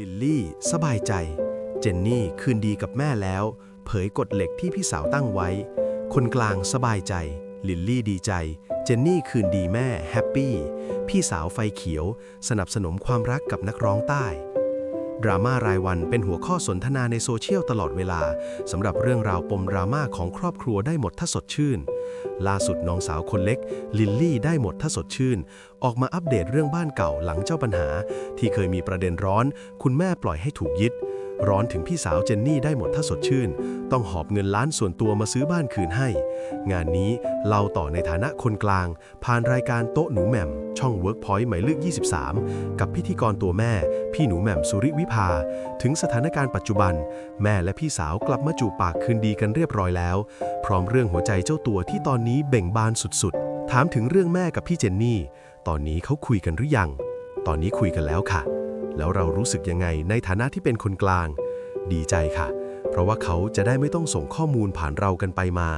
ลิลลี่ สบายใจ เจนนี่คืนดีกับแม่แล้ว เผยกฎเหล็กที่พี่สาวตั้งไว้ คนกลางสบายใจ ลิลลี่ดีใจ เจนนี่คืนดีแม่แฮปปี้ พี่สาวไฟเขียว สนับสนุนความรักกับนักร้องใต้ ดราม่ารายวันเป็นหัวข้อสนทนาในโซเชียลตลอดเวลาสำหรับเรื่องราวปมดราม่าของครอบครัวได้หมดถ้าสดชื่น ล่าสุดน้องสาวคนเล็ก ลิลลี่ได้หมดถ้าสดชื่น ออกมาอัปเดตเรื่องบ้านเก่าหลังเจ้าปัญหา ที่เคยมีประเด็นร้อน คุณแม่ปล่อยให้ถูกยึด ร้อนถึงพี่สาวเจนนี่ได้หมดถ้าสดชื่น ต้องหอบเงินล้านส่วนตัวมาซื้อบ้านคืนให้ งานนี้เล่าต่อในฐานะคนกลาง ผ่านรายการโต๊ะหนูแหม่ม ช่อง Workpoint หมายเลข23 กับพิธีกรตัวแม่ พี่หนูแหม่มสุริวิภา ถึงสถานการณ์ปัจจุบัน แม่และพี่สาวกลับมาจูบปากคืนดีกันเรียบร้อยแล้ว พร้อมเรื่องหัวใจเจ้าตัวที่ตอนนี้เบ่งบานสุดๆ ถามถึงเรื่องแม่กับพี่เจนนี่ ตอนนี้เขาคุยกันหรือยัง ตอนนี้คุยกันแล้วค่ะ แล้วเรารู้สึกยังไงในฐานะที่เป็นคนกลาง ดีใจค่ะ เพราะว่าเขาจะได้ไม่ต้องส่งข้อมูลผ่านเรากันไปมา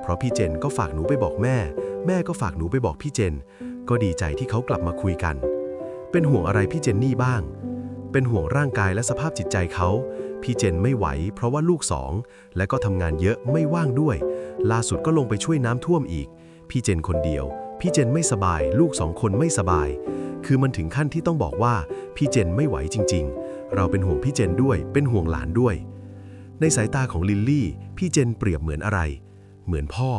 เพราะพี่เจนก็ฝากหนูไปบอกแม่ แม่ก็ฝากหนูไปบอกพี่เจน ก็ดีใจที่เขากลับมาคุยกัน เป็นห่วงอะไรพี่เจนนี่บ้าง เป็นห่วงร่างกายและสภาพจิตใจเขา พี่เจนไม่ไหว เพราะว่าลูกสอง และก็ทำงานเยอะไม่ว่างด้วย ล่าสุดก็ลงไปช่วยน้ำท่วมอีก พี่เจนคนเดียว พี่เจนไม่สบาย ลูกสองคนไม่สบาย คือมันถึงขั้นที่ต้องบอกว่าพี่เจนไม่ไหวจริง ๆ เราเป็นห่วงพี่เจนด้วย เป็นห่วงหลานด้วย ในสายตาของลิลลี่ พี่เจนเปรียบเหมือนอะไร เหมือนพ่อ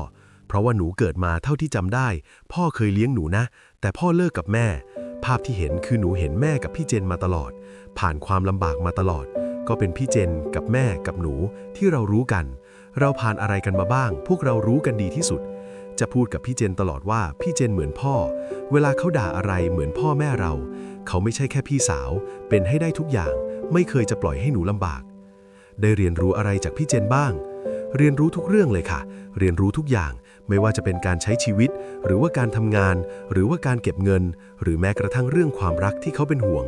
เพราะว่าหนูเกิดมาเท่าที่จำได้ พ่อเคยเลี้ยงหนูนะ แต่พ่อเลิกกับแม่ ภาพที่เห็นคือหนูเห็นแม่กับพี่เจนมาตลอด ผ่านความลำบากมาตลอด ก็เป็นพี่เจนกับแม่กับหนูที่เรารู้กัน เราผ่านอะไรกันมาบ้าง พวกเรารู้กันดีที่สุด จะพูดกับพี่เจนตลอดว่าพี่เจนเหมือนพ่อ เวลาเขาด่าอะไรเหมือนพ่อแม่เรา เขาไม่ใช่แค่พี่สาว เป็นให้ได้ทุกอย่าง ไม่เคยจะปล่อยให้หนูลำบาก ได้เรียนรู้อะไรจากพี่เจนบ้าง เรียนรู้ทุกเรื่องเลยค่ะ เรียนรู้ทุกอย่าง ไม่ว่าจะเป็นการใช้ชีวิต หรือว่าการทำงาน หรือว่าการเก็บเงิน หรือแม้กระทั่งเรื่องความรักที่เขาเป็นห่วง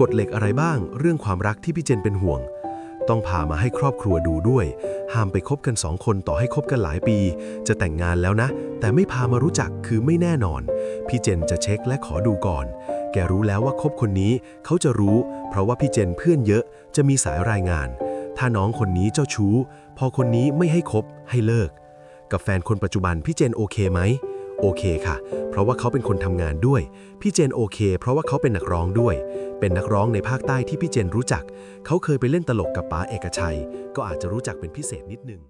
กฎเหล็กอะไรบ้าง เรื่องความรักที่พี่เจนเป็นห่วง ต้องพามาให้ครอบครัวดูด้วย ห้ามไปคบกันสองคนต่อให้คบกันหลายปี จะแต่งงานแล้วนะ แต่ไม่พามารู้จักคือไม่แน่นอน พี่เจนจะเช็คและขอดูก่อน แกรู้แล้วว่าคบคนนี้เขาจะรู้ เพราะว่าพี่เจนเพื่อนเยอะจะมีสายรายงาน ถ้าน้องคนนี้เจ้าชู้ พอคนนี้ไม่ให้คบให้เลิก กับแฟนคนปัจจุบันพี่เจนโอเคไหม โอเคค่ะ เพราะว่าเขาเป็นคนทำงานด้วย พี่เจนโอเค เพราะว่าเขาเป็นนักร้องด้วย เป็นนักร้องในภาคใต้ที่พี่เจนรู้จัก เขาเคยไปเล่นตลกกับป๋าเอกชัย ก็อาจจะรู้จักเป็นพิเศษนิดนึง